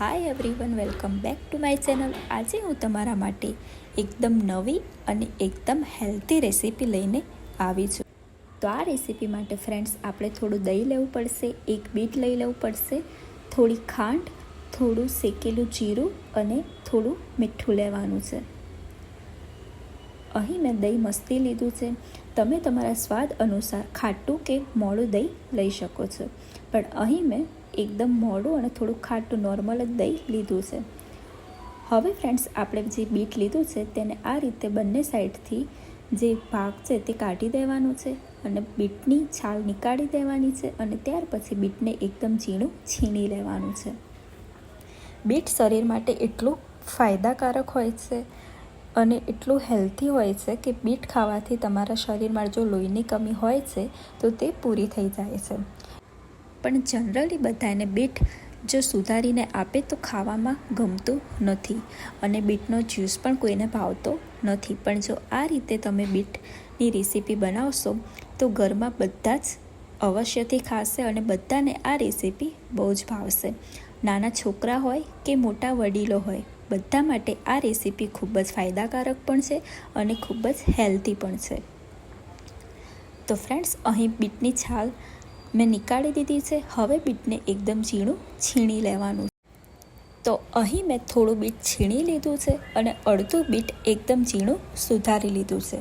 Hi everyone welcome back to my channel આજે હું તમારા માટે એકદમ નવી અને એકદમ હેલ્ધી રેસીપી લઈને આવી છું. તો આ રેસીપી માટે ફ્રેન્ડ્સ આપણે થોડું દહીં લેવું પડશે, એક બીટ લઈ લેવું પડશે, થોડી ખાંડ, થોડું શેકેલું જીરું અને થોડું મીઠું લેવાનું છે. અહીં મેં દહીં મસ્તી લીધું છે. તમે તમારા સ્વાદ અનુસાર ખાટું કે મોડું દહીં લઈ શકો છો. પણ અહીં મેં એકદમ મોડું અને થોડું ખાટું નોર્મલ જ દહીં લીધું છે. હવે ફ્રેન્ડ્સ આપણે જે બીટ લીધું છે તેને આ રીતે બંને સાઈડથી જે ભાગ છે તે કાઢી દેવાનું છે અને બીટની છાલ નીકાળી દેવાની છે અને ત્યાર પછી બીટને એકદમ ઝીણું છીણી લેવાનું છે. બીટ શરીર માટે એટલું ફાયદાકારક હોય છે અને એટલું હેલ્ધી હોય છે કે બીટ ખાવાથી તમારા શરીરમાં જો લોહીની કમી હોય છે તો તે પૂરી થઈ જાય છે. પણ જનરલી બધાને બીટ જો સુધારીને આપે તો ખાવામાં ગમતું નથી અને બીટનો જ્યુસ પણ કોઈને ભાવતો નથી. પણ જો આ રીતે તમે બીટની રેસીપી બનાવશો, તો ઘરમાં બધા જ અવશ્યથી ખાશે અને બધાને આ રેસીપી બહુ જ ભાવશે. નાના છોકરા હોય કે મોટા વડીલો હોય, બધા માટે આ રેસીપી ખૂબ જ ફાયદાકારક પણ છે અને ખૂબ જ હેલ્ધી પણ છે. તો ફ્રેન્ડ્સ, અહીં બીટની છાલ મેં નીકાળી દીધી છે. હવે બીટને એકદમ ઝીણું છીણી લેવાનું તો અહીં મેં થોડું બીટ છીણી લીધું છે અને અડધું બીટ એકદમ ઝીણું સુધારી લીધું છે.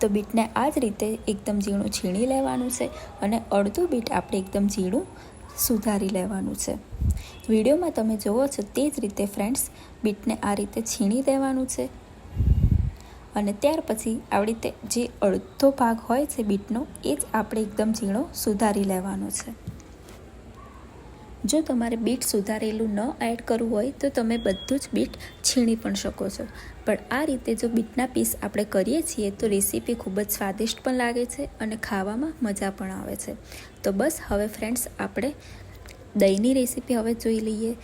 તો બીટને આ જ રીતે એકદમ ઝીણું છીણી લેવાનું છે અને અડધું બીટ આપણે એકદમ ઝીણું સુધારી લેવાનું છે. વિડીયોમાં તમે જુઓ છો તે જ રીતે ફ્રેન્ડ્સ, બીટને આ રીતે છીણી દેવાનું છે. અને ત્યાર પછી આવી રીતે જે અડધો ભાગ હોય છે બીટનો, એ જ આપણે એકદમ ઝીણો સુધારી લેવાનો છે. જો તમારે બીટ સુધારેલું ન એડ કરવું હોય, તો તમે બધું જ બીટ છીણી પણ શકો છો. પણ આ રીતે જો બીટના પીસ આપણે કરીએ છીએ, તો રેસીપી ખૂબ જ સ્વાદિષ્ટ પણ લાગે છે અને ખાવામાં મજા પણ આવે છે. તો બસ, હવે ફ્રેન્ડ્સ આપણે દહીંની રેસીપી હવે જોઈ લઈએ.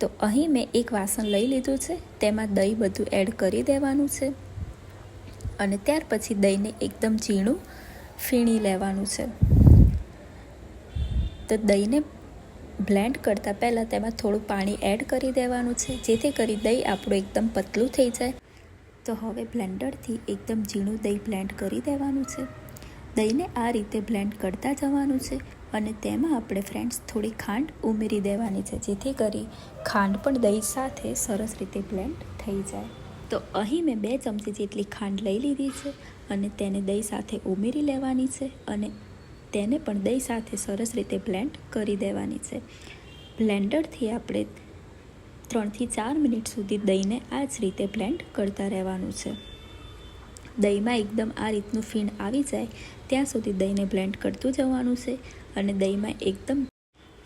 તો અહીં મેં એક વાસણ લઈ લીધું છે, તેમાં દહીં બધું એડ કરી દેવાનું છે અને ત્યાર પછી દહીંને એકદમ ઝીણું ફીણી લેવાનું છે. તો દહીંને બ્લેન્ડ કરતાં પહેલાં તેમાં થોડું પાણી એડ કરી દેવાનું છે, જેથી કરી દહીં આપણું એકદમ પતલું થઈ જાય. તો હવે બ્લેન્ડરથી એકદમ ઝીણું દહીં બ્લેન્ડ કરી દેવાનું છે. દહીંને આ રીતે બ્લેન્ડ કરતા જવાનું છે. અને તેમાં આપણે ફ્રેન્ડ્સ થોડી ખાંડ ઉમેરી દેવાની છે, જેથી કરી ખાંડ પણ દહીં સાથે સરસ રીતે બ્લેન્ડ થઈ જાય. તો અહીં મેં બે ચમચી જેટલી ખાંડ લઈ લીધી છે અને તેને દહીં સાથે ઉમેરી લેવાની છે અને તેને પણ દહીં સાથે સરસ રીતે બ્લેન્ડ કરી દેવાની છે. બ્લેન્ડરથી આપણે ત્રણથી ચાર મિનિટ સુધી દહીંને આ જ રીતે બ્લેન્ડ કરતા રહેવાનું છે. દહીંમાં એકદમ આ રીતનું ફીણ આવી જાય, ત્યાં સુધી દહીંને બ્લેન્ડ કરતું જવાનું છે અને દહીંમાં એકદમ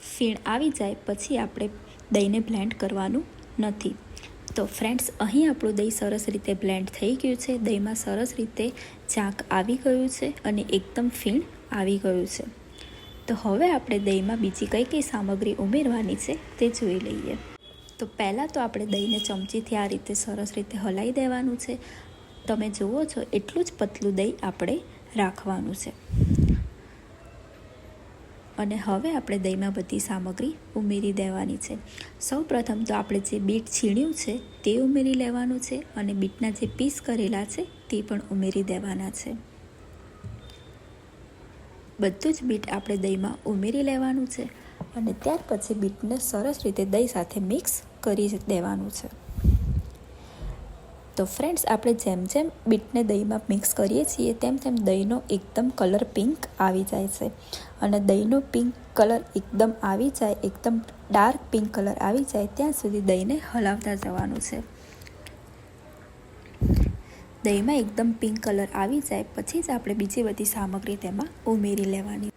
ફીણ આવી જાય પછી આપણે દહીંને બ્લેન્ડ કરવાનું નથી. તો ફ્રેન્ડ્સ અહીં આપણું દહીં સરસ રીતે બ્લેન્ડ થઈ ગયું છે, દહીંમાં સરસ રીતે ચાંક આવી ગયું છે અને એકદમ ફીણ આવી ગયું છે. તો હવે આપણે દહીંમાં બીજી કઈ કઈ સામગ્રી ઉમેરવાની છે તે જોઈ લઈએ. તો પહેલાં તો આપણે દહીંને ચમચીથી આ રીતે સરસ રીતે હલાવી દેવાનું છે તમે જુઓ છો, એટલું જ પતલું દહીં આપણે રાખવાનું છે. અને હવે આપણે દહીંમાં બધી સામગ્રી ઉમેરી દેવાની છે. સૌ પ્રથમ તો આપણે જે બીટ છીણ્યું છે, તે ઉમેરી લેવાનું છે અને બીટના જે પીસ કરેલા છે, તે પણ ઉમેરી દેવાના છે. બધું જ બીટ આપણે દહીંમાં ઉમેરી લેવાનું છે અને ત્યાર પછી બીટને સરસ રીતે દહીં સાથે મિક્સ કરી દેવાનું છે. તો ફ્રેન્ડ્સ આપણે જેમ જેમ બીટને દહીંમાં મિક્સ કરીએ છીએ, તેમ તેમ દહીંનો એકદમ કલર પિંક આવી જાય છે. અને દહીંનો પિંક કલર એકદમ આવી જાય, એકદમ ડાર્ક પિંક કલર આવી જાય, ત્યાં સુધી દહીંને હલાવતા જવાનું છે. દહીંમાં એકદમ પિંક કલર આવી જાય, પછી જ આપણે બીજી બધી સામગ્રી તેમાં ઉમેરી લેવાની.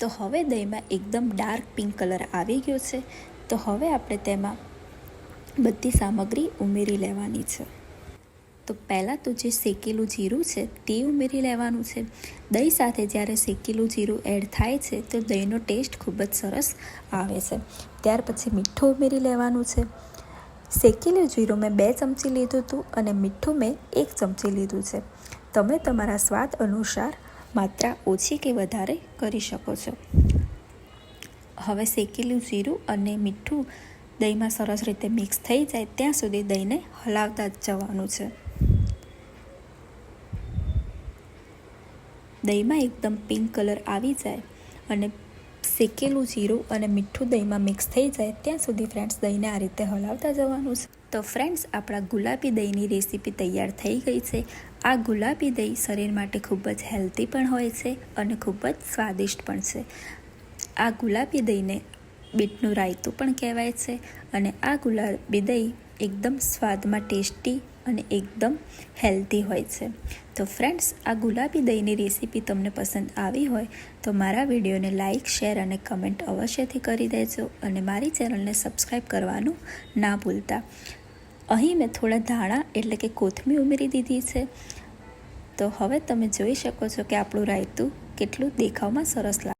તો હવે દહીંમાં એકદમ ડાર્ક પિંક કલર આવી ગયો છે. તો હવે આપણે તેમાં બધી સામગ્રી ઉમેરી લેવાની છે. તો પહેલાં તો જે શેકેલું જીરું છે તે ઉમેરી લેવાનું છે. દહીં સાથે જ્યારે શેકેલું જીરું એડ થાય છે તો દહીંનો ટેસ્ટ ખૂબ જ સરસ આવે છે. ત્યાર પછી મીઠું ઉમેરી લેવાનું છે. શેકેલું જીરું મેં બે ચમચી લીધું હતું અને મીઠું મેં એક ચમચી લીધું છે. તમે તમારા સ્વાદ અનુસાર માત્રા ઓછી કે વધારે કરી શકો છો. હવે શેકેલું જીરું અને મીઠું દહીંમાં સરસ રીતે મિક્સ થઈ જાય ત્યાં સુધી દહીંને હલાવતા જ જવાનું છે. દહીંમાં એકદમ પિંક કલર આવી જાય અને શેકેલું જીરું અને મીઠું દહીંમાં મિક્સ થઈ જાય, ત્યાં સુધી ફ્રેન્ડ્સ દહીંને આ રીતે હલાવતા જવાનું છે. તો ફ્રેન્ડ્સ આપણા ગુલાબી દહીંની રેસીપી તૈયાર થઈ ગઈ છે. આ ગુલાબી દહીં શરીર માટે ખૂબ જ હેલ્ધી પણ હોય છે અને ખૂબ જ સ્વાદિષ્ટ પણ છે. આ ગુલાબી દહીંને બીટનું રાયતું પણ કહેવાય છે અને આ ગુલાબી દહીં એકદમ સ્વાદમાં ટેસ્ટી અને એકદમ હેલ્ધી હોય છે. તો ફ્રેન્ડ્સ, આ ગુલાબી દહીંની રેસીપી તમને પસંદ આવી હોય તો મારા વિડીયોને લાઇક શેર અને કમેન્ટ અવશ્યથી કરી દેજો અને મારી ચેનલને સબસ્ક્રાઈબ કરવાનું ના ભૂલતા. અહીં મેં થોડા ધાણા એટલે કે કોથમીર ઉમેરી દીધી છે. તો હવે તમે જોઈ શકો છો કે આપણું રાયતું કેટલું દેખાવમાં સરસ લાગે